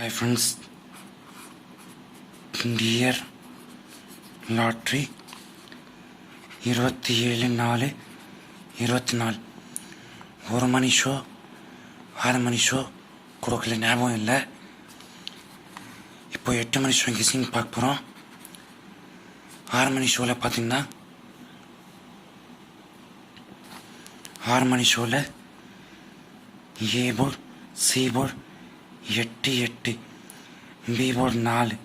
Hi friends dear lottery இருபத்தி ஏழு நாலு இருபத்தி நாலு. ஒரு மணி ஷோ ஆறு மணி ஷோ கொடுக்கல ஞாபகம் இல்லை. இப்போ எட்டு மணி ஷோ கெஸிங் பார்க்க போகிறோம் ஆறு மணி ஷோவில் பார்த்தீங்கன்னா ஆறு மணி ஷோவில் ஏ போர்ட் சி போர்ட் எட்டு எட்டு. பிபோர்டு நாலு.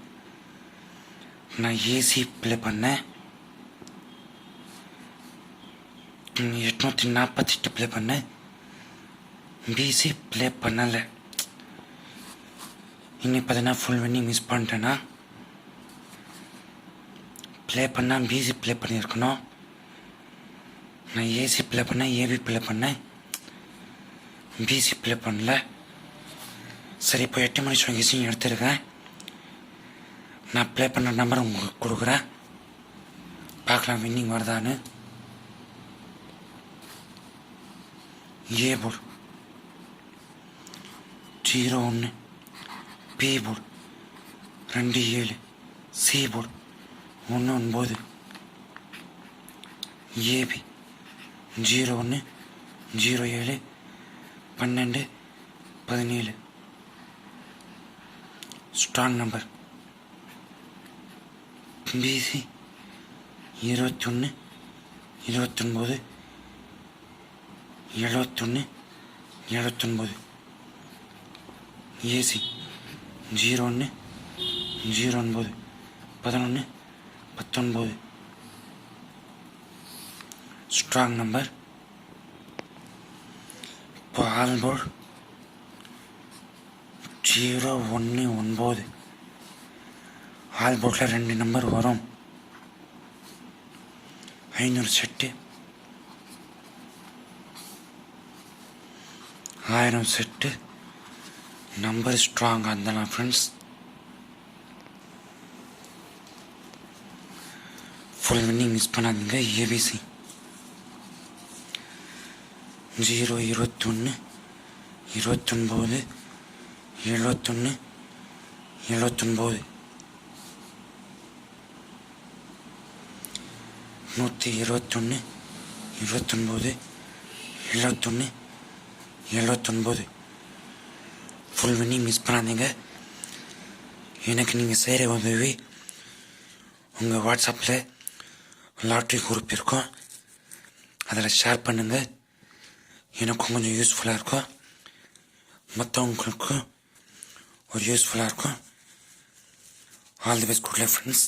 நான் ஏசி ப்ளே பண்ணேன். எட்நூற்றி நாற்பத்தெட்டு ப்ளே பண்ணேன். பிசி ப்ளே பண்ணலை. இன்னும் பார்த்தீங்கன்னா ஃபுல் பண்ணி மிஸ் பண்ணிட்டேன்னா ப்ளே பண்ணால் பிசி ப்ளே பண்ணியிருக்கணும். நான் ஏசி ப்ளே பண்ணேன் ஏபி ப்ளே பண்ணேன். பிசி ப்ளே பண்ணல. சரி இப்போ எட்டு மணி சுவங்கிசியும் எடுத்துருக்கேன் நான் ப்ளே பண்ண நம்பர் உங்களுக்கு கொடுக்குறேன். பார்க்கலாம் வின்னிங் வருதான்னு. ஏ போர்டு ஜீரோ ஒன்று பி போர்டு ரெண்டு ஏழு. சி போர்டு ஒன்று ஒன்பது. ஏபி ஜீரோ ஒன்று ஜீரோ ஏழு. பன்னெண்டு. பதினேழு. ஸ்ட்ராங் நம்பர் பிசி இருபத்தொன்று இருபத்தொன்பது எழுபத்தொன்று எழுபத்தொன்பது. ஏசி ஜீரோ ஒன்று ஜீரோ ஒன்பது பதினொன்று பத்தொன்பது. ஸ்ட்ராங் நம்பர் இப்போ ஆல்போர்ட் ஜீரோ ஒன்று ஒன்பது. ஆல்போர்ட்டில் ரெண்டு நம்பர் வரும். ஐநூறு செட்டு. ஆயிரம் செட்டு. நம்பர் ஸ்ட்ராங்காக நான் ஃப்ரெண்ட்ஸ் ஃபுல் வின்னிங் மிஸ் பண்ணாதீங்க ஏபிசி ஜீரோ இருபத்தொன்று இருபத்தொன்பது. எழுபத்தொன்று எழுபத்தொன்பது நூற்றி இருபத்தொன்று இருபத்தொன்பது எழுபத்தொன்று எழுபத்தொன்பது ஃபுல் பண்ணி மிஸ் பண்ணாதீங்க. எனக்கு நீங்கள் செய்கிற உதவி உங்கள் வாட்ஸ்அப்பில் லாட்ரி குரூப் இருக்கும். அதில் ஷேர் பண்ணுங்கள் எனக்கும் கொஞ்சம் யூஸ்ஃபுல்லாக இருக்கும். மற்றவங்களுக்கும் ஒரு யூஸ்ஃபுல்லாக இருக்கும் all the best good life friends